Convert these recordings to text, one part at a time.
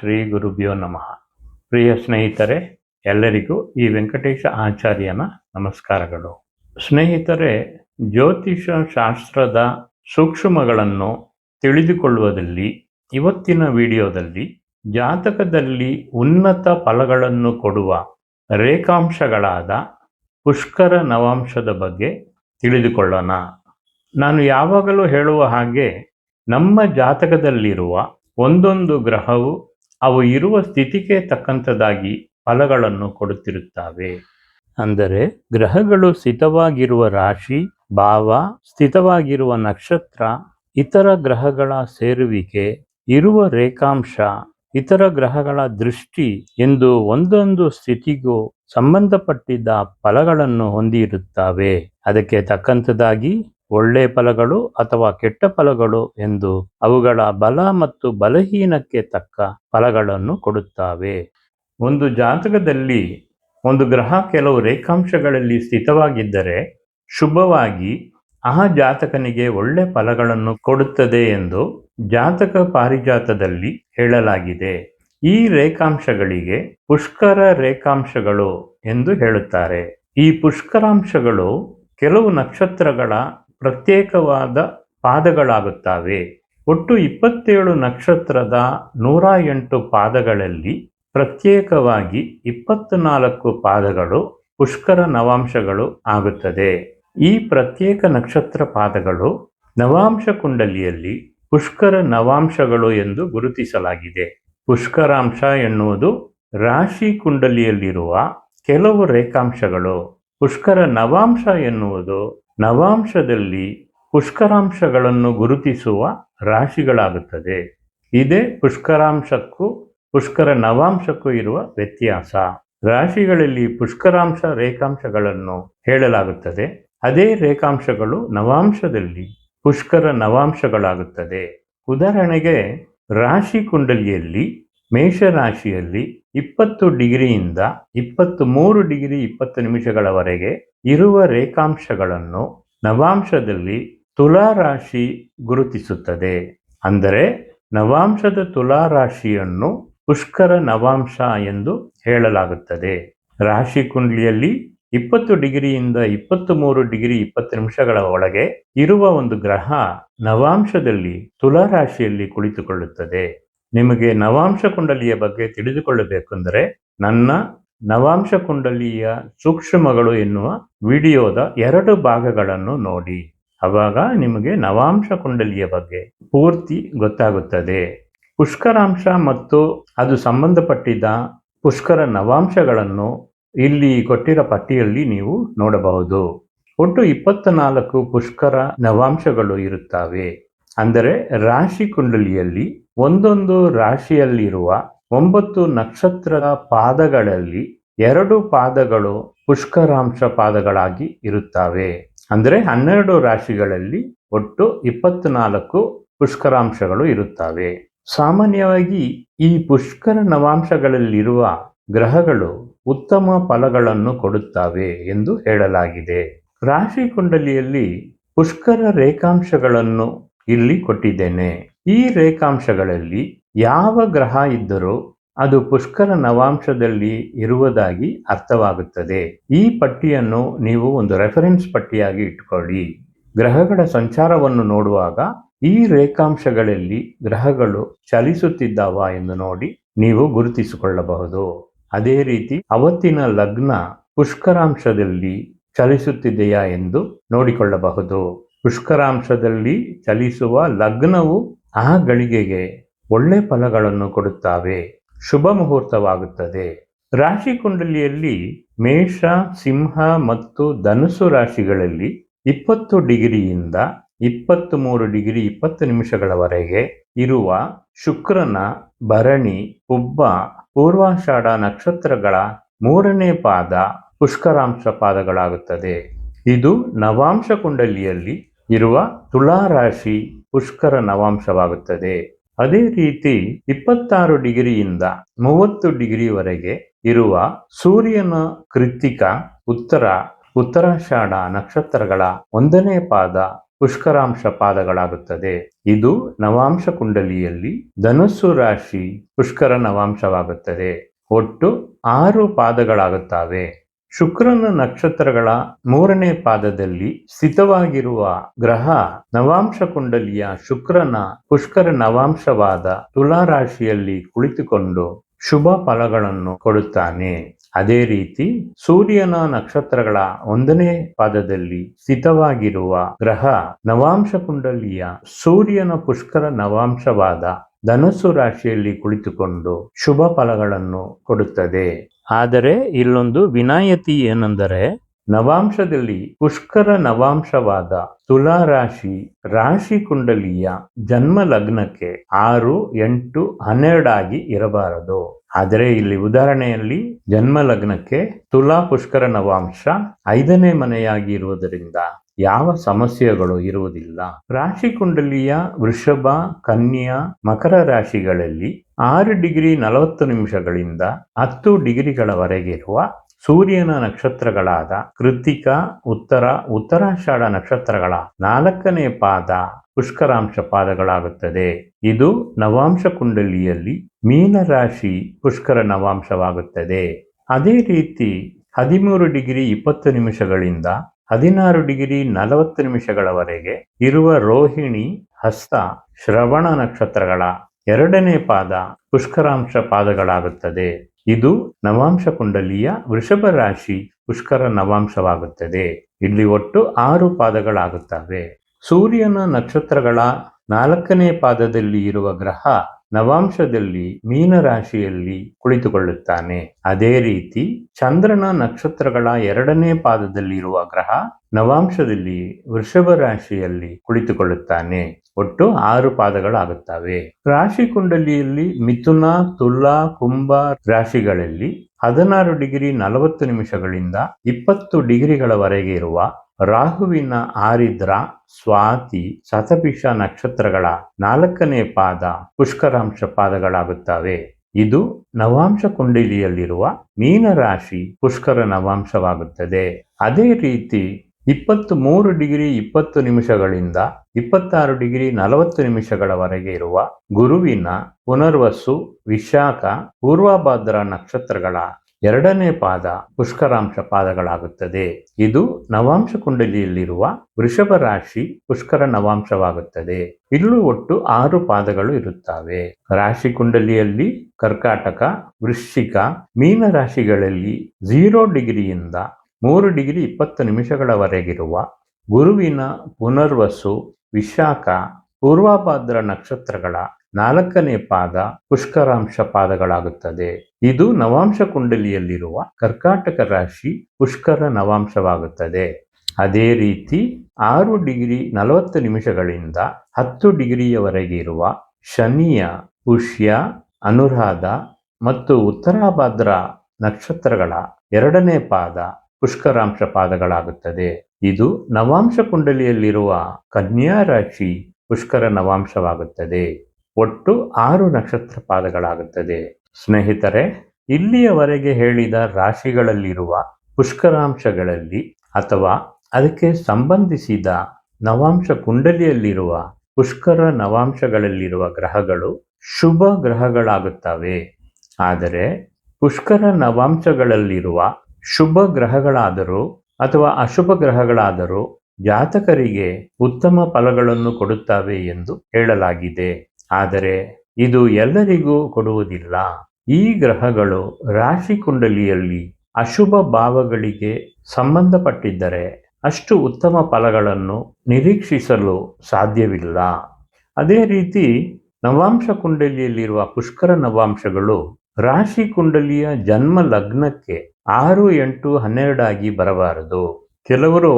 ಶ್ರೀ ಗುರುಭ್ಯೋ ನಮಃ. ಪ್ರಿಯ ಸ್ನೇಹಿತರೆ, ಎಲ್ಲರಿಗೂ ಈ ವೆಂಕಟೇಶ ಆಚಾರ್ಯನ ನಮಸ್ಕಾರಗಳು. ಸ್ನೇಹಿತರೆ, ಜ್ಯೋತಿಷ ಶಾಸ್ತ್ರದ ಸೂಕ್ಷ್ಮಗಳನ್ನು ತಿಳಿದುಕೊಳ್ಳುವುದಲ್ಲಿ ಇವತ್ತಿನ ವಿಡಿಯೋದಲ್ಲಿ ಜಾತಕದಲ್ಲಿ ಉನ್ನತ ಫಲಗಳನ್ನು ಕೊಡುವ ರೇಖಾಂಶಗಳಾದ ಪುಷ್ಕರ ನವಾಂಶದ ಬಗ್ಗೆ ತಿಳಿದುಕೊಳ್ಳೋಣ. ನಾನು ಯಾವಾಗಲೂ ಹೇಳುವ ಹಾಗೆ, ನಮ್ಮ ಜಾತಕದಲ್ಲಿರುವ ಒಂದೊಂದು ಗ್ರಹವು ಅವು ಇರುವ ಸ್ಥಿತಿಗೆ ತಕ್ಕಂಥದ್ದಾಗಿ ಫಲಗಳನ್ನು ಕೊಡುತ್ತಿರುತ್ತವೆ. ಅಂದರೆ ಗ್ರಹಗಳು ಸ್ಥಿತವಾಗಿರುವ ರಾಶಿ, ಭಾವ, ಸ್ಥಿತವಾಗಿರುವ ನಕ್ಷತ್ರ, ಇತರ ಗ್ರಹಗಳ ಸೇರುವಿಕೆ, ಇರುವ ರೇಖಾಂಶ, ಇತರ ಗ್ರಹಗಳ ದೃಷ್ಟಿ ಎಂದು ಒಂದೊಂದು ಸ್ಥಿತಿಗೂ ಸಂಬಂಧಪಟ್ಟಿದ್ದ ಫಲಗಳನ್ನು ಹೊಂದಿರುತ್ತವೆ. ಅದಕ್ಕೆ ತಕ್ಕಂಥದ್ದಾಗಿ ಒಳ್ಳೆ ಫಲಗಳು ಅಥವಾ ಕೆಟ್ಟ ಫಲಗಳು ಎಂದು ಅವುಗಳ ಬಲ ಮತ್ತು ಬಲಹೀನಕ್ಕೆ ತಕ್ಕ ಫಲಗಳನ್ನು ಕೊಡುತ್ತವೆ. ಒಂದು ಜಾತಕದಲ್ಲಿ ಒಂದು ಗ್ರಹ ಕೆಲವು ರೇಖಾಂಶಗಳಲ್ಲಿ ಸ್ಥಿತವಾಗಿದ್ದರೆ ಶುಭವಾಗಿ ಆ ಜಾತಕನಿಗೆ ಒಳ್ಳೆ ಫಲಗಳನ್ನು ಕೊಡುತ್ತದೆ ಎಂದು ಜಾತಕ ಪಾರಿಜಾತದಲ್ಲಿ ಹೇಳಲಾಗಿದೆ. ಈ ರೇಖಾಂಶಗಳಿಗೆ ಪುಷ್ಕರ ರೇಖಾಂಶಗಳು ಎಂದು ಹೇಳುತ್ತಾರೆ. ಈ ಪುಷ್ಕರಾಂಶಗಳು ಕೆಲವು ನಕ್ಷತ್ರಗಳ ಪ್ರತ್ಯೇಕವಾದ ಪಾದಗಳಾಗುತ್ತವೆ. ಒಟ್ಟು ಇಪ್ಪತ್ತೇಳು ನಕ್ಷತ್ರದ ನೂರ ಎಂಟು ಪಾದಗಳಲ್ಲಿ ಪ್ರತ್ಯೇಕವಾಗಿ ಇಪ್ಪತ್ನಾಲ್ಕು ಪಾದಗಳು ಪುಷ್ಕರ ನವಾಂಶಗಳು ಆಗುತ್ತದೆ. ಈ ಪ್ರತ್ಯೇಕ ನಕ್ಷತ್ರ ಪಾದಗಳು ನವಾಂಶ ಕುಂಡಲಿಯಲ್ಲಿ ಪುಷ್ಕರ ನವಾಂಶಗಳು ಎಂದು ಗುರುತಿಸಲಾಗಿದೆ. ಪುಷ್ಕರಾಂಶ ಎನ್ನುವುದು ರಾಶಿ ಕುಂಡಲಿಯಲ್ಲಿರುವ ಕೆಲವು ರೇಖಾಂಶಗಳು. ಪುಷ್ಕರ ನವಾಂಶ ಎನ್ನುವುದು ನವಾಂಶದಲ್ಲಿ ಪುಷ್ಕರಾಂಶಗಳನ್ನು ಗುರುತಿಸುವ ರಾಶಿಗಳಾಗುತ್ತದೆ. ಇದೇ ಪುಷ್ಕರಾಂಶಕ್ಕೂ ಪುಷ್ಕರ ನವಾಂಶಕ್ಕೂ ಇರುವ ವ್ಯತ್ಯಾಸ. ರಾಶಿಗಳಲ್ಲಿ ಪುಷ್ಕರಾಂಶ ರೇಖಾಂಶಗಳನ್ನು ಹೇಳಲಾಗುತ್ತದೆ. ಅದೇ ರೇಖಾಂಶಗಳು ನವಾಂಶದಲ್ಲಿ ಪುಷ್ಕರ ನವಾಂಶಗಳಾಗುತ್ತದೆ. ಉದಾಹರಣೆಗೆ ರಾಶಿ ಕುಂಡಲಿಯಲ್ಲಿ, ಮೇಷರಾಶಿಯಲ್ಲಿ ಇಪ್ಪತ್ತು ಡಿಗ್ರಿಯಿಂದ ಇಪ್ಪತ್ತು ಮೂರು ಡಿಗ್ರಿ ಇಪ್ಪತ್ತು ನಿಮಿಷಗಳವರೆಗೆ ಇರುವ ರೇಖಾಂಶಗಳನ್ನು ನವಾಂಶದಲ್ಲಿ ತುಲಾ ರಾಶಿ ಗುರುತಿಸುತ್ತದೆ. ಅಂದರೆ ನವಾಂಶದ ತುಲಾ ರಾಶಿಯನ್ನು ಪುಷ್ಕರ ನವಾಂಶ ಎಂದು ಹೇಳಲಾಗುತ್ತದೆ. ರಾಶಿ ಕುಂಡ್ಲಿಯಲ್ಲಿ ಇಪ್ಪತ್ತು ಡಿಗ್ರಿಯಿಂದ ಇಪ್ಪತ್ತು ಮೂರು ಡಿಗ್ರಿ ಇಪ್ಪತ್ತು ನಿಮಿಷಗಳ ಒಳಗೆ ಇರುವ ಒಂದು ಗ್ರಹ ನವಾಂಶದಲ್ಲಿ ತುಲಾ ರಾಶಿಯಲ್ಲಿ ಕುಳಿತುಕೊಳ್ಳುತ್ತದೆ. ನಿಮಗೆ ನವಾಂಶ ಕುಂಡಲಿಯ ಬಗ್ಗೆ ತಿಳಿದುಕೊಳ್ಳಬೇಕೆಂದರೆ ನನ್ನ ನವಾಂಶ ಕುಂಡಲಿಯ ಸೂಕ್ಷ್ಮಗಳು ಎನ್ನುವ ವಿಡಿಯೋದ ಎರಡು ಭಾಗಗಳನ್ನು ನೋಡಿ. ಅವಾಗ ನಿಮಗೆ ನವಾಂಶ ಕುಂಡಲಿಯ ಬಗ್ಗೆ ಪೂರ್ತಿ ಗೊತ್ತಾಗುತ್ತದೆ. ಪುಷ್ಕರಾಂಶ ಮತ್ತು ಅದು ಸಂಬಂಧಪಟ್ಟಿದ್ದ ಪುಷ್ಕರ ನವಾಂಶಗಳನ್ನು ಇಲ್ಲಿ ಕೊಟ್ಟಿರೋ ಪಟ್ಟಿಯಲ್ಲಿ ನೀವು ನೋಡಬಹುದು. ಒಟ್ಟು ಇಪ್ಪತ್ತ ನಾಲ್ಕು ಪುಷ್ಕರ ನವಾಂಶಗಳು ಇರುತ್ತವೆ. ಅಂದರೆ ರಾಶಿ ಕುಂಡಲಿಯಲ್ಲಿ ಒಂದೊಂದು ರಾಶಿಯಲ್ಲಿರುವ ಒಂಬತ್ತು ನಕ್ಷತ್ರದ ಪಾದಗಳಲ್ಲಿ ಎರಡು ಪಾದಗಳು ಪುಷ್ಕರಾಂಶ ಪಾದಗಳಾಗಿ ಇರುತ್ತವೆ. ಅಂದರೆ ಹನ್ನೆರಡು ರಾಶಿಗಳಲ್ಲಿ ಒಟ್ಟು ಇಪ್ಪತ್ನಾಲ್ಕು ಪುಷ್ಕರಾಂಶಗಳು ಇರುತ್ತವೆ. ಸಾಮಾನ್ಯವಾಗಿ ಈ ಪುಷ್ಕರ ನವಾಂಶಗಳಲ್ಲಿರುವ ಗ್ರಹಗಳು ಉತ್ತಮ ಫಲಗಳನ್ನು ಕೊಡುತ್ತವೆ ಎಂದು ಹೇಳಲಾಗಿದೆ. ರಾಶಿ ಕುಂಡಲಿಯಲ್ಲಿ ಪುಷ್ಕರ ರೇಖಾಂಶಗಳನ್ನು ಇಲ್ಲಿ ಕೊಟ್ಟಿದ್ದೇನೆ. ಈ ರೇಖಾಂಶಗಳಲ್ಲಿ ಯಾವ ಗ್ರಹ ಇದ್ದರೂ ಅದು ಪುಷ್ಕರ ನವಾಂಶದಲ್ಲಿ ಇರುವುದಾಗಿ ಅರ್ಥವಾಗುತ್ತದೆ. ಈ ಪಟ್ಟಿಯನ್ನು ನೀವು ಒಂದು ರೆಫರೆನ್ಸ್ ಪಟ್ಟಿಯಾಗಿ ಇಟ್ಕೊಳ್ಳಿ. ಗ್ರಹಗಳ ಸಂಚಾರವನ್ನು ನೋಡುವಾಗ ಈ ರೇಖಾಂಶಗಳಲ್ಲಿ ಗ್ರಹಗಳು ಚಲಿಸುತ್ತಿದ್ದಾವ ಎಂದು ನೋಡಿ ನೀವು ಗುರುತಿಸಿಕೊಳ್ಳಬಹುದು. ಅದೇ ರೀತಿ ಅವತ್ತಿನ ಲಗ್ನ ಪುಷ್ಕರಾಂಶದಲ್ಲಿ ಚಲಿಸುತ್ತಿದೆಯಾ ಎಂದು ನೋಡಿಕೊಳ್ಳಬಹುದು. ಪುಷ್ಕರಾಂಶದಲ್ಲಿ ಚಲಿಸುವ ಲಗ್ನವು ಆ ಗಳಿಗೆಗೆ ಒಳ್ಳೆ ಫಲಗಳನ್ನು ಕೊಡುತ್ತವೆ. ಶುಭ ಮುಹೂರ್ತವಾಗುತ್ತದೆ. ರಾಶಿ ಕುಂಡಲಿಯಲ್ಲಿ ಮೇಷ, ಸಿಂಹ ಮತ್ತು ಧನುಸು ರಾಶಿಗಳಲ್ಲಿ ಇಪ್ಪತ್ತು ಡಿಗ್ರಿಯಿಂದ ಇಪ್ಪತ್ತು ಮೂರು ಡಿಗ್ರಿ ಇಪ್ಪತ್ತು ನಿಮಿಷಗಳವರೆಗೆ ಇರುವ ಶುಕ್ರನ ಭರಣಿ ಉಬ್ಬ ಪೂರ್ವಾಷಾಢ ನಕ್ಷತ್ರಗಳ ಮೂರನೇ ಪಾದ ಪುಷ್ಕರಾಂಶ ಪಾದಗಳಾಗುತ್ತದೆ. ಇದು ನವಾಂಶ ಕುಂಡಲಿಯಲ್ಲಿ ಇರುವ ತುಲಾ ರಾಶಿ ಪುಷ್ಕರ ನವಾಂಶವಾಗುತ್ತದೆ. ಅದೇ ರೀತಿ ಇಪ್ಪತ್ತಾರು ಡಿಗ್ರಿಯಿಂದ ಮೂವತ್ತು ಡಿಗ್ರಿವರೆಗೆ ಇರುವ ಸೂರ್ಯನ ಕೃತಿಕ ಉತ್ತರ, ಉತ್ತರಾಷಾಢ ನಕ್ಷತ್ರಗಳ ಒಂದನೇ ಪಾದ ಪುಷ್ಕರಾಂಶ ಪಾದಗಳಾಗುತ್ತದೆ. ಇದು ನವಾಂಶ ಕುಂಡಲಿಯಲ್ಲಿ ಧನುಸ್ಸು ರಾಶಿ ಪುಷ್ಕರ ನವಾಂಶವಾಗುತ್ತದೆ. ಒಟ್ಟು ಆರು ಪಾದಗಳಾಗುತ್ತವೆ. ಶುಕ್ರನ ನಕ್ಷತ್ರಗಳ ಮೂರನೇ ಪಾದದಲ್ಲಿ ಸ್ಥಿತವಾಗಿರುವ ಗ್ರಹ ನವಾಂಶ ಕುಂಡಲಿಯ ಶುಕ್ರನ ಪುಷ್ಕರ ನವಾಂಶವಾದ ತುಲಾ ರಾಶಿಯಲ್ಲಿ ಕುಳಿತುಕೊಂಡು ಶುಭ ಫಲಗಳನ್ನು ಕೊಡುತ್ತಾನೆ. ಅದೇ ರೀತಿ ಸೂರ್ಯನ ನಕ್ಷತ್ರಗಳ ಒಂದನೇ ಪಾದದಲ್ಲಿ ಸ್ಥಿತವಾಗಿರುವ ಗ್ರಹ ನವಾಂಶ ಕುಂಡಲಿಯ ಸೂರ್ಯನ ಪುಷ್ಕರ ನವಾಂಶವಾದ ಧನಸ್ಸು ರಾಶಿಯಲ್ಲಿ ಕುಳಿತುಕೊಂಡು ಶುಭ ಫಲಗಳನ್ನು ಕೊಡುತ್ತದೆ. ಆದರೆ ಇಲ್ಲೊಂದು ವಿನಾಯತಿ ಏನೆಂದರೆ, ನವಾಂಶದಲ್ಲಿ ಪುಷ್ಕರ ನವಾಂಶವಾದ ತುಲಾ ರಾಶಿ ರಾಶಿ ಕುಂಡಲಿಯ ಜನ್ಮ ಲಗ್ನಕ್ಕೆ ಆರು, ಎಂಟು, ಹನ್ನೆರಡಾಗಿ ಇರಬಾರದು. ಆದರೆ ಇಲ್ಲಿ ಉದಾಹರಣೆಯಲ್ಲಿ ಜನ್ಮ ಲಗ್ನಕ್ಕೆ ತುಲಾ ಪುಷ್ಕರ ನವಾಂಶ ಐದನೇ ಮನೆಯಾಗಿ ಇರುವುದರಿಂದ ಯಾವ ಸಮಸ್ಯೆಗಳು ಇರುವುದಿಲ್ಲ. ರಾಶಿ ಕುಂಡಲಿಯ ವೃಷಭ, ಕನ್ಯಾ, ಮಕರ ರಾಶಿಗಳಲ್ಲಿ ಆರು ಡಿಗ್ರಿ ನಲವತ್ತು ನಿಮಿಷಗಳಿಂದ ಹತ್ತು ಡಿಗ್ರಿಗಳವರೆಗಿರುವ ಸೂರ್ಯನ ನಕ್ಷತ್ರಗಳಾದ ಕೃತಿಕ ಉತ್ತರ, ಉತ್ತರಾಷಾಢ ನಕ್ಷತ್ರಗಳ ನಾಲ್ಕನೇ ಪಾದ ಪುಷ್ಕರಾಂಶ ಪಾದಗಳಾಗುತ್ತದೆ. ಇದು ನವಾಂಶ ಕುಂಡಲಿಯಲ್ಲಿ ಮೀನರಾಶಿ ಪುಷ್ಕರ ನವಾಂಶವಾಗುತ್ತದೆ. ಅದೇ ರೀತಿ ಹದಿಮೂರು ಡಿಗ್ರಿ ಇಪ್ಪತ್ತು ನಿಮಿಷಗಳಿಂದ ಹದಿನಾರು ಡಿಗ್ರಿ ನಲವತ್ತು ನಿಮಿಷಗಳವರೆಗೆ ಇರುವ ರೋಹಿಣಿ, ಹಸ್ತ, ಶ್ರವಣ ನಕ್ಷತ್ರಗಳ ಎರಡನೇ ಪಾದ ಪುಷ್ಕರಾಂಶ ಪಾದಗಳಾಗುತ್ತದೆ. ಇದು ನವಾಂಶ ಕುಂಡಲಿಯ ವೃಷಭ ರಾಶಿ ಪುಷ್ಕರ ನವಾಂಶವಾಗುತ್ತದೆ. ಇಲ್ಲಿ ಒಟ್ಟು ಆರು ಪಾದಗಳಾಗುತ್ತವೆ. ಸೂರ್ಯನ ನಕ್ಷತ್ರಗಳ ನಾಲ್ಕನೇ ಪಾದದಲ್ಲಿ ಇರುವ ಗ್ರಹ ನವಾಂಶದಲ್ಲಿ ಮೀನರಾಶಿಯಲ್ಲಿ ಕುಳಿತುಕೊಳ್ಳುತ್ತಾನೆ. ಅದೇ ರೀತಿ ಚಂದ್ರನ ನಕ್ಷತ್ರಗಳ ಎರಡನೇ ಪಾದದಲ್ಲಿರುವ ಗ್ರಹ ನವಾಂಶದಲ್ಲಿ ವೃಷಭ ರಾಶಿಯಲ್ಲಿ ಕುಳಿತುಕೊಳ್ಳುತ್ತಾನೆ. ಒಟ್ಟು ಆರು ಪಾದಗಳಾಗುತ್ತವೆ. ರಾಶಿ ಕುಂಡಲಿಯಲ್ಲಿ ಮಿಥುನ, ತುಲಾ, ಕುಂಭ ರಾಶಿಗಳಲ್ಲಿ ಹದಿನಾರು ಡಿಗ್ರಿ ನಲವತ್ತು ನಿಮಿಷಗಳಿಂದ ಇಪ್ಪತ್ತು ಡಿಗ್ರಿಗಳವರೆಗೆ ಇರುವ ರಾಹುವಿನ ಆರಿದ್ರ ಸ್ವಾತಿ ಸತಪಿಷ ನಕ್ಷತ್ರಗಳ ನಾಲ್ಕನೇ ಪಾದ ಪುಷ್ಕರಾಂಶ ಪಾದಗಳಾಗುತ್ತವೆ. ಇದು ನವಾಂಶ ಕುಂಡಲಿಯಲ್ಲಿರುವ ಮೀನರಾಶಿ ಪುಷ್ಕರ ನವಾಂಶವಾಗುತ್ತದೆ. ಅದೇ ರೀತಿ ಇಪ್ಪತ್ತು ಮೂರು ಡಿಗ್ರಿ ಇಪ್ಪತ್ತು ನಿಮಿಷಗಳಿಂದ ಇಪ್ಪತ್ತಾರು ಡಿಗ್ರಿ ನಲವತ್ತು ನಿಮಿಷಗಳವರೆಗೆ ಇರುವ ಗುರುವಿನ ಪುನರ್ವಸು, ವಿಶಾಖ, ಪೂರ್ವಭಾದ್ರ ನಕ್ಷತ್ರಗಳ ಎರಡನೇ ಪಾದ ಪುಷ್ಕರಾಂಶ ಪಾದಗಳಾಗುತ್ತದೆ. ಇದು ನವಾಂಶ ಕುಂಡಲಿಯಲ್ಲಿರುವ ವೃಷಭ ರಾಶಿ ಪುಷ್ಕರ ನವಾಂಶವಾಗುತ್ತದೆ. ಇಲ್ಲೂ ಒಟ್ಟು ಆರು ಪಾದಗಳು ಇರುತ್ತವೆ. ರಾಶಿ ಕುಂಡಲಿಯಲ್ಲಿ ಕರ್ಕಾಟಕ, ವೃಶ್ಚಿಕ, ಮೀನ ರಾಶಿಗಳಲ್ಲಿ ಝೀರೋ ಡಿಗ್ರಿಯಿಂದ ಮೂರು ಡಿಗ್ರಿ ಇಪ್ಪತ್ತು ನಿಮಿಷಗಳವರೆಗಿರುವ ಗುರುವಿನ ಪುನರ್ವಸು, ವಿಶಾಖ, ಪೂರ್ವಭಾದ್ರ ನಕ್ಷತ್ರಗಳ ನಾಲ್ಕನೇ ಪಾದ ಪುಷ್ಕರಾಂಶ ಪಾದಗಳಾಗುತ್ತದೆ. ಇದು ನವಾಂಶ ಕುಂಡಲಿಯಲ್ಲಿರುವ ಕರ್ಕಾಟಕ ರಾಶಿ ಪುಷ್ಕರ ನವಾಂಶವಾಗುತ್ತದೆ. ಅದೇ ರೀತಿ ಆರು ಡಿಗ್ರಿ ನಲವತ್ತು ನಿಮಿಷಗಳಿಂದ ಹತ್ತು ಡಿಗ್ರಿಯವರೆಗೆ ಇರುವ ಶನಿಯ, ಪುಷ್ಯ, ಅನುರಾಧ ಮತ್ತು ಉತ್ತರಾಭದ್ರ ನಕ್ಷತ್ರಗಳ ಎರಡನೇ ಪಾದ ಪುಷ್ಕರಾಂಶ ಪಾದಗಳಾಗುತ್ತದೆ. ಇದು ನವಾಂಶ ಕುಂಡಲಿಯಲ್ಲಿರುವ ಕನ್ಯಾ ರಾಶಿ ಪುಷ್ಕರ ನವಾಂಶವಾಗುತ್ತದೆ. ಒಟ್ಟು ಆರು ನಕ್ಷತ್ರ ಪಾದಗಳಾಗುತ್ತದೆ. ಸ್ನೇಹಿತರೆ, ಇಲ್ಲಿಯವರೆಗೆ ಹೇಳಿದ ರಾಶಿಗಳಲ್ಲಿರುವ ಪುಷ್ಕರಾಂಶಗಳಲ್ಲಿ ಅಥವಾ ಅದಕ್ಕೆ ಸಂಬಂಧಿಸಿದ ನವಾಂಶ ಕುಂಡಲಿಯಲ್ಲಿರುವ ಪುಷ್ಕರ ನವಾಂಶಗಳಲ್ಲಿರುವ ಗ್ರಹಗಳು ಶುಭ ಗ್ರಹಗಳಾಗುತ್ತವೆ. ಆದರೆ ಪುಷ್ಕರ ನವಾಂಶಗಳಲ್ಲಿರುವ ಶುಭ ಗ್ರಹಗಳಾದರೂ ಅಥವಾ ಅಶುಭ ಗ್ರಹಗಳಾದರೂ ಜಾತಕರಿಗೆ ಉತ್ತಮ ಫಲಗಳನ್ನು ಕೊಡುತ್ತವೆ ಎಂದು ಹೇಳಲಾಗಿದೆ. ಆದರೆ ಇದು ಎಲ್ಲರಿಗೂ ಕೊಡುವುದಿಲ್ಲ. ಈ ಗ್ರಹಗಳು ರಾಶಿ ಕುಂಡಲಿಯಲ್ಲಿ ಅಶುಭ ಭಾವಗಳಿಗೆ ಸಂಬಂಧಪಟ್ಟಿದ್ದರೆ ಅಷ್ಟು ಉತ್ತಮ ಫಲಗಳನ್ನು ನಿರೀಕ್ಷಿಸಲು ಸಾಧ್ಯವಿಲ್ಲ. ಅದೇ ರೀತಿ ನವಾಂಶ ಕುಂಡಲಿಯಲ್ಲಿರುವ ಪುಷ್ಕರ ನವಾಂಶಗಳು ರಾಶಿ ಕುಂಡಲಿಯ ಜನ್ಮ ಲಗ್ನಕ್ಕೆ ಆರು ಎಂಟು ಹನ್ನೆರಡಾಗಿ ಬರಬಾರದು. ಕೆಲವರು,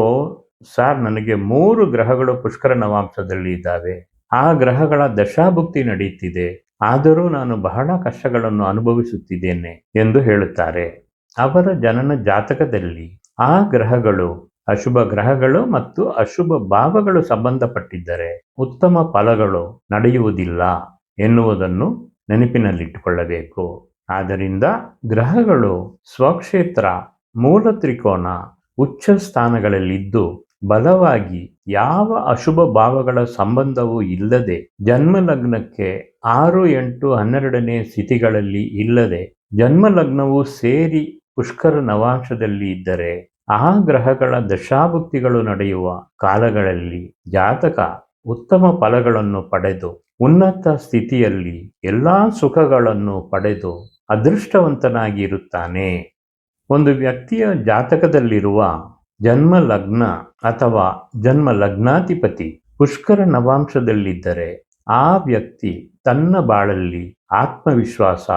ಸಾರ್, ನನಗೆ ಮೂರು ಗ್ರಹಗಳು ಪುಷ್ಕರ ನವಾಂಶದಲ್ಲಿ ಇದ್ದಾವೆ. ಆ ಗ್ರಹಗಳ ದಶಾಭುಕ್ತಿ ನಡೆಯುತ್ತಿದೆ ಆದರೂ ನಾನು ಬಹಳ ಕಷ್ಟಗಳನ್ನು ಅನುಭವಿಸುತ್ತಿದ್ದೇನೆ ಎಂದು ಹೇಳುತ್ತಾರೆ. ಅವರ ಜನನ ಜಾತಕದಲ್ಲಿ ಆ ಗ್ರಹಗಳು ಅಶುಭ ಗ್ರಹಗಳು ಮತ್ತು ಅಶುಭ ಭಾವಗಳು ಸಂಬಂಧಪಟ್ಟಿದ್ದರೆ ಉತ್ತಮ ಫಲಗಳು ನಡೆಯುವುದಿಲ್ಲ ಎನ್ನುವುದನ್ನು ನೆನಪಿನಲ್ಲಿಟ್ಟುಕೊಳ್ಳಬೇಕು. ಆದ್ದರಿಂದ ಗ್ರಹಗಳು ಸ್ವಕ್ಷೇತ್ರ, ಮೂಲ ತ್ರಿಕೋನ ಉಚ್ಚ ಸ್ಥಾನಗಳಲ್ಲಿದ್ದು ಬಲವಾಗಿ ಯಾವ ಅಶುಭ ಭಾವಗಳ ಸಂಬಂಧವೂ ಇಲ್ಲದೆ ಜನ್ಮಲಗ್ನಕ್ಕೆ ಆರು ಎಂಟು ಹನ್ನೆರಡನೇ ಸ್ಥಿತಿಗಳಲ್ಲಿ ಇಲ್ಲದೆ ಜನ್ಮಲಗ್ನವು ಸೇರಿ ಪುಷ್ಕರ ನವಾಂಶದಲ್ಲಿ ಇದ್ದರೆ ಆ ಗ್ರಹಗಳ ದಶಾಭುಕ್ತಿಗಳು ನಡೆಯುವ ಕಾಲಗಳಲ್ಲಿ ಜಾತಕ ಉತ್ತಮ ಫಲಗಳನ್ನು ಪಡೆದು ಉನ್ನತ ಸ್ಥಿತಿಯಲ್ಲಿ ಎಲ್ಲಾ ಸುಖಗಳನ್ನು ಪಡೆದು ಅದೃಷ್ಟವಂತನಾಗಿರುತ್ತಾನೆ. ಒಂದು ವ್ಯಕ್ತಿಯ ಜಾತಕದಲ್ಲಿರುವ ಜನ್ಮ ಲಗ್ನ ಅಥವಾ ಜನ್ಮ ಲಗ್ನಾಧಿಪತಿ ಪುಷ್ಕರ ನವಾಂಶದಲ್ಲಿದ್ದರೆ ಆ ವ್ಯಕ್ತಿ ತನ್ನ ಬಾಳಲ್ಲಿ ಆತ್ಮವಿಶ್ವಾಸ,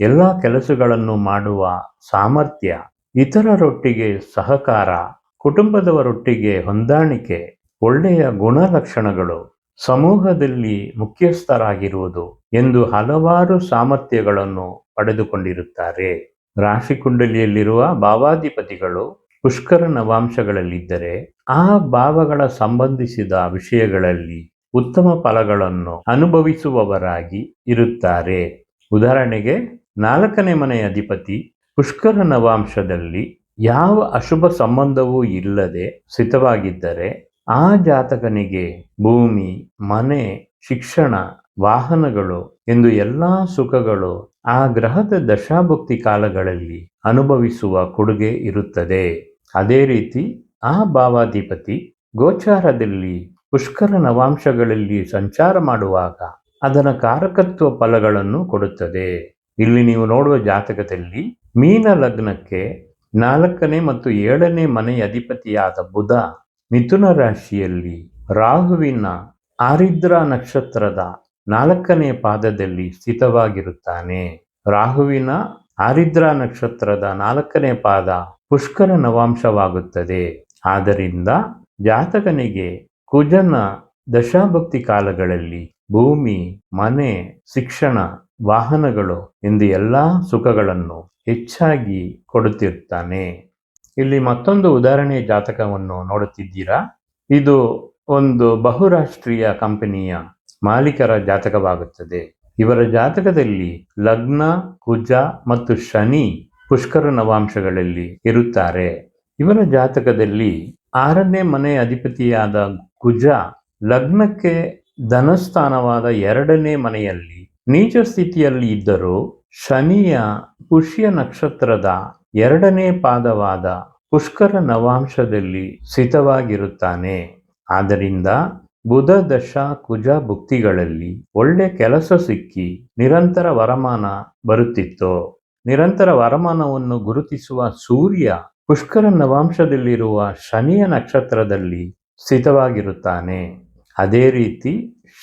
ಎಲ್ಲ ಕೆಲಸಗಳನ್ನು ಮಾಡುವ ಸಾಮರ್ಥ್ಯ, ಇತರರೊಟ್ಟಿಗೆ ಸಹಕಾರ, ಕುಟುಂಬದವರೊಟ್ಟಿಗೆ ಹೊಂದಾಣಿಕೆ, ಒಳ್ಳೆಯ ಗುಣಲಕ್ಷಣಗಳು ಸಮೂಹದಲ್ಲಿ ಮುಖ್ಯಸ್ಥರಾಗಿರುವುದು ಎಂದು ಹಲವಾರು ಸಾಮರ್ಥ್ಯಗಳನ್ನು ಪಡೆದುಕೊಂಡಿರುತ್ತಾರೆ. ರಾಶಿ ಕುಂಡಲಿಯಲ್ಲಿರುವ ಭಾವಾಧಿಪತಿಗಳು ಪುಷ್ಕರ ನವಾಂಶಗಳಲ್ಲಿದ್ದರೆ ಆ ಭಾವಗಳ ಸಂಬಂಧಿಸಿದ ವಿಷಯಗಳಲ್ಲಿ ಉತ್ತಮ ಫಲಗಳನ್ನು ಅನುಭವಿಸುವವರಾಗಿ ಇರುತ್ತಾರೆ. ಉದಾಹರಣೆಗೆ, ನಾಲ್ಕನೇ ಮನೆಯ ಅಧಿಪತಿ ಪುಷ್ಕರ ನವಾಂಶದಲ್ಲಿ ಯಾವ ಅಶುಭ ಸಂಬಂಧವೂ ಇಲ್ಲದೆ ಸ್ಥಿತವಾಗಿದ್ದರೆ, ಆ ಜಾತಕನಿಗೆ ಭೂಮಿ, ಮನೆ, ಶಿಕ್ಷಣ, ವಾಹನಗಳು ಎಂದು ಎಲ್ಲಾ ಸುಖಗಳು ಆ ಗ್ರಹದ ದಶಾಭುಕ್ತಿ ಕಾಲಗಳಲ್ಲಿ ಅನುಭವಿಸುವ ಕೊಡುಗೆ ಇರುತ್ತದೆ. ಅದೇ ರೀತಿ ಆ ಭಾವಾಧಿಪತಿ ಗೋಚಾರದಲ್ಲಿ ಪುಷ್ಕರ ನವಾಂಶಗಳಲ್ಲಿ ಸಂಚಾರ ಮಾಡುವಾಗ ಅದರ ಕಾರಕತ್ವ ಫಲಗಳನ್ನು ಕೊಡುತ್ತದೆ. ಇಲ್ಲಿ ನೀವು ನೋಡುವ ಜಾತಕದಲ್ಲಿ ಮೀನ ಲಗ್ನಕ್ಕೆ ನಾಲ್ಕನೇ ಮತ್ತು ಏಳನೇ ಮನೆಯ ಅಧಿಪತಿಯಾದ ಬುಧ ಮಿಥುನ ರಾಶಿಯಲ್ಲಿ ರಾಹುವಿನ ಆರಿದ್ರ ನಕ್ಷತ್ರದ ನಾಲ್ಕನೇ ಪಾದದಲ್ಲಿ ಸ್ಥಿತವಾಗಿರುತ್ತಾನೆ. ರಾಹುವಿನ ಆರಿದ್ರ ನಕ್ಷತ್ರದ ನಾಲ್ಕನೇ ಪಾದ ಪುಷ್ಕರ ನವಾಂಶವಾಗುತ್ತದೆ. ಆದ್ದರಿಂದ ಜಾತಕನಿಗೆ ಕುಜನ ದಶಾಭಕ್ತಿ ಕಾಲಗಳಲ್ಲಿ ಭೂಮಿ, ಮನೆ, ಶಿಕ್ಷಣ, ವಾಹನಗಳು ಎಂದು ಎಲ್ಲ ಸುಖಗಳನ್ನು ಹೆಚ್ಚಾಗಿ ಕೊಡುತ್ತಿರ್ತಾನೆ ಇಲ್ಲಿ ಮತ್ತೊಂದು ಉದಾಹರಣೆ ಜಾತಕವನ್ನು ನೋಡುತ್ತಿದ್ದೀರಾ? ಇದು ಒಂದು ಬಹುರಾಷ್ಟ್ರೀಯ ಕಂಪನಿಯ ಮಾಲೀಕರ ಜಾತಕವಾಗುತ್ತದೆ. ಇವರ ಜಾತಕದಲ್ಲಿ ಲಗ್ನ, ಕುಜ ಮತ್ತು ಶನಿ ಪುಷ್ಕರ ನವಾಂಶಗಳಲ್ಲಿ ಇರುತ್ತಾರೆ. ಇವರ ಜಾತಕದಲ್ಲಿ ಆರನೇ ಮನೆ ಅಧಿಪತಿಯಾದ ಕುಜ ಲಗ್ನಕ್ಕೆ ಧನಸ್ಥಾನವಾದ ಎರಡನೇ ಮನೆಯಲ್ಲಿ ನೀಚ ಸ್ಥಿತಿಯಲ್ಲಿ ಇದ್ದರೂ ಶನಿಯ ಪುಷ್ಯ ನಕ್ಷತ್ರದ ಎರಡನೇ ಪಾದವಾದ ಪುಷ್ಕರ ನವಾಂಶದಲ್ಲಿ ಸ್ಥಿತವಾಗಿರುತ್ತಾನೆ. ಆದ್ದರಿಂದ ಬುಧ ದಶ ಕುಜ ಭುಕ್ತಿಗಳಲ್ಲಿ ಒಳ್ಳೆ ಕೆಲಸ ಸಿಕ್ಕಿ ನಿರಂತರ ವರಮಾನ ಬರುತ್ತಿತ್ತು? ನಿರಂತರ ವರಮಾನವನ್ನು ಗುರುತಿಸುವ ಸೂರ್ಯ ಪುಷ್ಕರ ನವಾಂಶದಲ್ಲಿರುವ ಶನಿಯ ನಕ್ಷತ್ರದಲ್ಲಿ ಸ್ಥಿತವಾಗಿರುತ್ತಾನೆ. ಅದೇ ರೀತಿ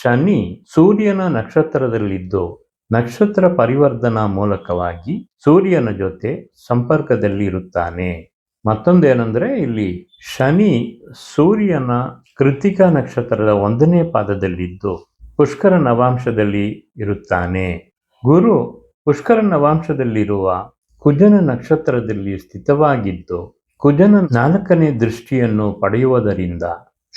ಶನಿ ಸೂರ್ಯನ ನಕ್ಷತ್ರದಲ್ಲಿದ್ದು ನಕ್ಷತ್ರ ಪರಿವರ್ತನ ಮೂಲಕವಾಗಿ ಸೂರ್ಯನ ಜೊತೆ ಸಂಪರ್ಕದಲ್ಲಿ ಇರುತ್ತಾನೆ ಮತ್ತೊಂದೇನೆಂದರೆ ಇಲ್ಲಿ ಶನಿ ಸೂರ್ಯನ ಕೃತಿಕ ನಕ್ಷತ್ರದ ಒಂದನೇ ಪಾದದಲ್ಲಿದ್ದು ಪುಷ್ಕರ ನವಾಂಶದಲ್ಲಿ ಇರುತ್ತಾನೆ. ಗುರು ಪುಷ್ಕರ ನವಾಂಶದಲ್ಲಿರುವ ಕುಜನ ನಕ್ಷತ್ರದಲ್ಲಿ ಸ್ಥಿತವಾಗಿದ್ದು, ಕುಜನ ನಾಲ್ಕನೇ ದೃಷ್ಟಿಯನ್ನು ಪಡೆಯುವುದರಿಂದ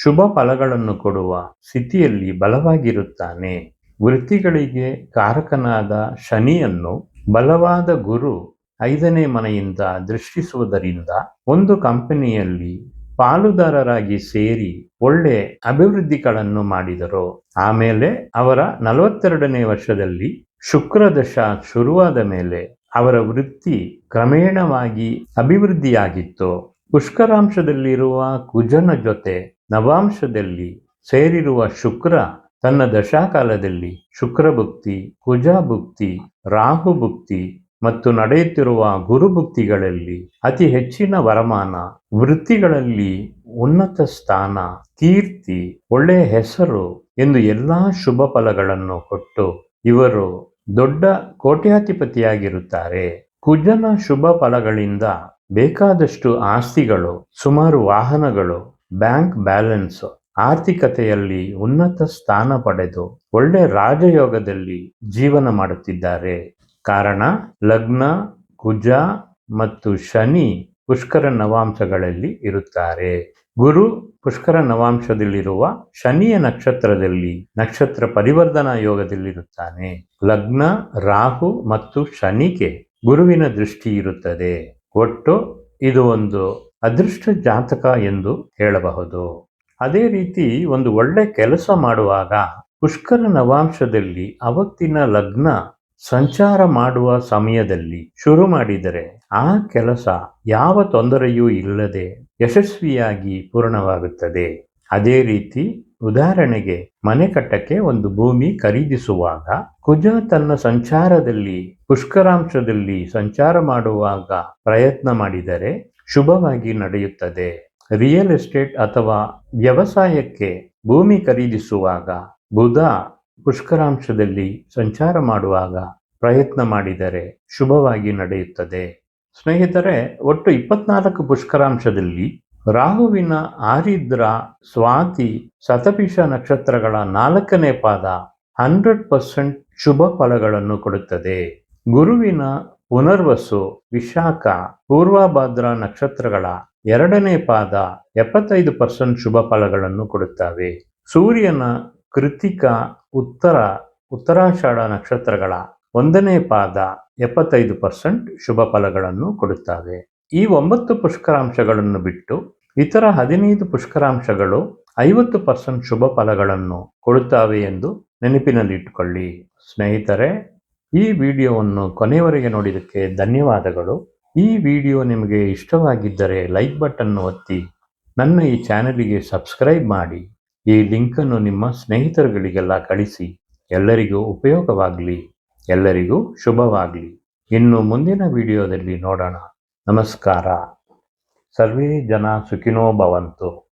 ಶುಭ ಫಲಗಳನ್ನು ಕೊಡುವ ಸ್ಥಿತಿಯಲ್ಲಿ ಬಲವಾಗಿರುತ್ತಾನೆ. ವೃತ್ತಿಗಳಿಗೆ ಕಾರಕನಾದ ಶನಿಯನ್ನು ಬಲವಾದ ಗುರು ಐದನೇ ಮನೆಯಿಂದ ದೃಷ್ಟಿಸುವುದರಿಂದ ಒಂದು ಕಂಪನಿಯಲ್ಲಿ ಪಾಲುದಾರರಾಗಿ ಸೇರಿ ಒಳ್ಳೆ ಅಭಿವೃದ್ಧಿಗಳನ್ನು ಮಾಡಿದರು. ಆಮೇಲೆ ಅವರ ನಲವತ್ತೆರಡನೇ ವರ್ಷದಲ್ಲಿ ಶುಕ್ರ ದಶ ಶುರುವಾದ ಮೇಲೆ ಅವರ ವೃತ್ತಿ ಕ್ರಮೇಣವಾಗಿ ಅಭಿವೃದ್ಧಿಯಾಗಿತ್ತು. ಪುಷ್ಕರಾಂಶದಲ್ಲಿರುವ ಕುಜನ ಜೊತೆ ನವಾಂಶದಲ್ಲಿ ಸೇರಿರುವ ಶುಕ್ರ ತನ್ನ ದಶಾಕಾಲದಲ್ಲಿ ಶುಕ್ರಭುಕ್ತಿ, ಕುಜಭುಕ್ತಿ, ರಾಹುಭುಕ್ತಿ ಮತ್ತು ನಡೆಯುತ್ತಿರುವ ಗುರುಭುಕ್ತಿಗಳಲ್ಲಿ ಅತಿ ಹೆಚ್ಚಿನ ವರಮಾನ, ವೃತ್ತಿಗಳಲ್ಲಿ ಉನ್ನತ ಸ್ಥಾನ, ಕೀರ್ತಿ, ಒಳ್ಳೆಯ ಹೆಸರು ಎಂದು ಎಲ್ಲಾ ಶುಭ ಫಲಗಳನ್ನು ಕೊಟ್ಟು ಇವರು ದೊಡ್ಡ ಕೋಟ್ಯಾಧಿಪತಿಯಾಗಿರುತ್ತಾರೆ. ಕುಜನ ಶುಭ ಫಲಗಳಿಂದ ಬೇಕಾದಷ್ಟು ಆಸ್ತಿಗಳು, ಸುಮಾರು ವಾಹನಗಳು, ಬ್ಯಾಂಕ್ ಬ್ಯಾಲೆನ್ಸ್, ಆರ್ಥಿಕತೆಯಲ್ಲಿ ಉನ್ನತ ಸ್ಥಾನ ಪಡೆದು ಒಳ್ಳೆ ರಾಜಯೋಗದಲ್ಲಿ ಜೀವನ ಮಾಡುತ್ತಿದ್ದಾರೆ. ಕಾರಣ ಲಗ್ನ, ಕುಜ ಮತ್ತು ಶನಿ ಪುಷ್ಕರ ನವಾಂಶಗಳಲ್ಲಿ ಇರುತ್ತಾರೆ. ಗುರು ಪುಷ್ಕರ ನವಾಂಶದಲ್ಲಿರುವ ಶನಿಯ ನಕ್ಷತ್ರದಲ್ಲಿ ನಕ್ಷತ್ರ ಪರಿವರ್ಧನಾ ಯೋಗದಲ್ಲಿರುತ್ತಾನೆ. ಲಗ್ನ, ರಾಹು ಮತ್ತು ಶನಿಗೆ ಗುರುವಿನ ದೃಷ್ಟಿ ಇರುತ್ತದೆ. ಒಟ್ಟು ಇದು ಒಂದು ಅದೃಷ್ಟ ಜಾತಕ ಎಂದು ಹೇಳಬಹುದು. ಅದೇ ರೀತಿ ಒಂದು ಒಳ್ಳೆ ಕೆಲಸ ಮಾಡುವಾಗ ಪುಷ್ಕರ ನವಾಂಶದಲ್ಲಿ ಅವತ್ತಿನ ಲಗ್ನ ಸಂಚಾರ ಮಾಡುವ ಸಮಯದಲ್ಲಿ ಶುರು ಮಾಡಿದರೆ ಆ ಕೆಲಸ ಯಾವ ತೊಂದರೆಯೂ ಇಲ್ಲದೆ ಯಶಸ್ವಿಯಾಗಿ ಪೂರ್ಣವಾಗುತ್ತದೆ. ಅದೇ ರೀತಿ ಉದಾಹರಣೆಗೆ ಮನೆ ಕಟ್ಟಕ್ಕೆ ಒಂದು ಭೂಮಿ ಖರೀದಿಸುವಾಗ ಕುಜ ತನ್ನ ಸಂಚಾರದಲ್ಲಿ, ಪುಷ್ಕರಾಂಶದಲ್ಲಿ ಸಂಚಾರ ಮಾಡುವಾಗ ಪ್ರಯತ್ನ ಮಾಡಿದರೆ ಶುಭವಾಗಿ ನಡೆಯುತ್ತದೆ. ರಿಯಲ್ ಎಸ್ಟೇಟ್ ಅಥವಾ ವ್ಯವಸಾಯಕ್ಕೆ ಭೂಮಿ ಖರೀದಿಸುವಾಗ ಬುಧ ಪುಷ್ಕರಾಂಶದಲ್ಲಿ ಸಂಚಾರ ಮಾಡುವಾಗ ಪ್ರಯತ್ನ ಮಾಡಿದರೆ ಶುಭವಾಗಿ ನಡೆಯುತ್ತದೆ. ಸ್ನೇಹಿತರೆ, ಒಟ್ಟು ಇಪ್ಪತ್ನಾಲ್ಕು ಪುಷ್ಕರಾಂಶದಲ್ಲಿ ರಾಹುವಿನ ಆರಿದ್ರ ಸ್ವಾತಿ ಸತಪಿಷ ನಕ್ಷತ್ರಗಳ ನಾಲ್ಕನೇ ಪಾದ ಹಂಡ್ರೆಡ್ ಪರ್ಸೆಂಟ್ ಶುಭ ಫಲಗಳನ್ನು ಕೊಡುತ್ತದೆ. ಗುರುವಿನ ಪುನರ್ವಸು ವಿಶಾಖ ಪೂರ್ವಭದ್ರ ನಕ್ಷತ್ರಗಳ ಎರಡನೇ ಪಾದ ಎಪ್ಪತ್ತೈದು ಪರ್ಸೆಂಟ್ ಶುಭ ಫಲಗಳನ್ನು ಕೊಡುತ್ತವೆ. ಸೂರ್ಯನ ಕೃತಿಕ ಉತ್ತರ, ಉತ್ತರಾಷಾಢ ನಕ್ಷತ್ರಗಳ ಒಂದನೇ ಪಾದ ಎಪ್ಪತ್ತೈದು ಪರ್ಸೆಂಟ್ ಶುಭ ಫಲಗಳನ್ನು ಕೊಡುತ್ತವೆ. ಈ ಒಂಬತ್ತು ಪುಷ್ಕರಾಂಶಗಳನ್ನು ಬಿಟ್ಟು ಇತರ ಹದಿನೈದು ಪುಷ್ಕರಾಂಶಗಳು ಐವತ್ತು ಪರ್ಸೆಂಟ್ ಶುಭ ಫಲಗಳನ್ನು ಕೊಡುತ್ತವೆ ಎಂದು ನೆನಪಿನಲ್ಲಿಟ್ಟುಕೊಳ್ಳಿ. ಸ್ನೇಹಿತರೆ, ಈ ವಿಡಿಯೋವನ್ನು ಕೊನೆಯವರೆಗೆ ನೋಡಿದಕ್ಕೆ ಧನ್ಯವಾದಗಳು. ಈ ವಿಡಿಯೋ ನಿಮಗೆ ಇಷ್ಟವಾಗಿದ್ದರೆ ಲೈಕ್ ಬಟನ್ ಒತ್ತಿ. ನನ್ನ ಈ ಚಾನಲಿಗೆ ಸಬ್ಸ್ಕ್ರೈಬ್ ಮಾಡಿ. ಈ ಲಿಂಕನ್ನು ನಿಮ್ಮ ಸ್ನೇಹಿತರುಗಳಿಗೆಲ್ಲ ಕಳಿಸಿ. ಎಲ್ಲರಿಗೂ ಉಪಯೋಗವಾಗಲಿ. ಎಲ್ಲರಿಗೂ ಶುಭವಾಗಲಿ. ಇನ್ನು ಮುಂದಿನ ವಿಡಿಯೋದಲ್ಲಿ ನೋಡೋಣ. ನಮಸ್ಕಾರ. ಸರ್ವೇ ಜನ ಸುಖಿನೋ ಭವಂತು.